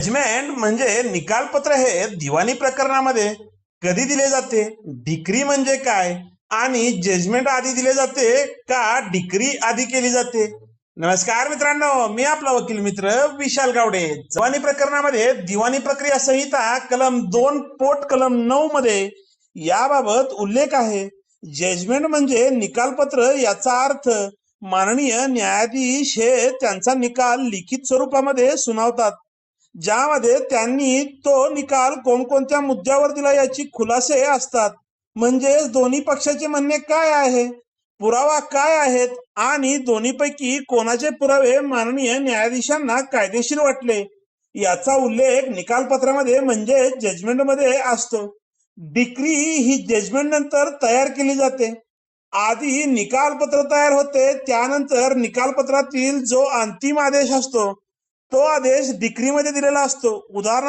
Judgement म्हणजे निकालपत्र हे दिवाणी प्रकरणामध्ये कधी दिले जाते? डिक्री म्हणजे काय? आणि जजमेंट आधी दिले जाते का डिक्री आधी केली जाते? नमस्कार मित्रांनो मी आपला वकील मित्र विशाल गावडे. दिवाणी प्रकरणामध्ये दिवाणी प्रक्रिया संहिता कलम दोन पोट कलम नऊ मध्ये याबाबत उल्लेख आहे. जजमेंट म्हणजे निकालपत्र याचा अर्थ माननीय न्यायाधीश हे त्यांचा निकाल लिखित स्वरूपामध्ये सुनावतात. ज्यामध्ये त्यांनी तो निकाल कोणकोणत्या मुद्द्यावर दिला याची खुलासे असतात. म्हणजेच दोन्ही पक्षाचे म्हणणे काय आहे? पुरावा काय आहेत? आणि दोन्हीपैकी कोणाचे पुरावे माननीय न्यायाधीशांना कायदेशीर वाटले? याचा उल्लेख निकालपत्रामध्ये म्हणजे जजमेंटमध्ये असतो. डिक्री ही जजमेंट नंतर तयार केली जाते. आधी निकालपत्र तयार होते त्यानंतर निकालपत्रातील जो अंतिम आदेश असतो तो आदेश डिक्रीमध्ये दिलेला असतो. उदाहरण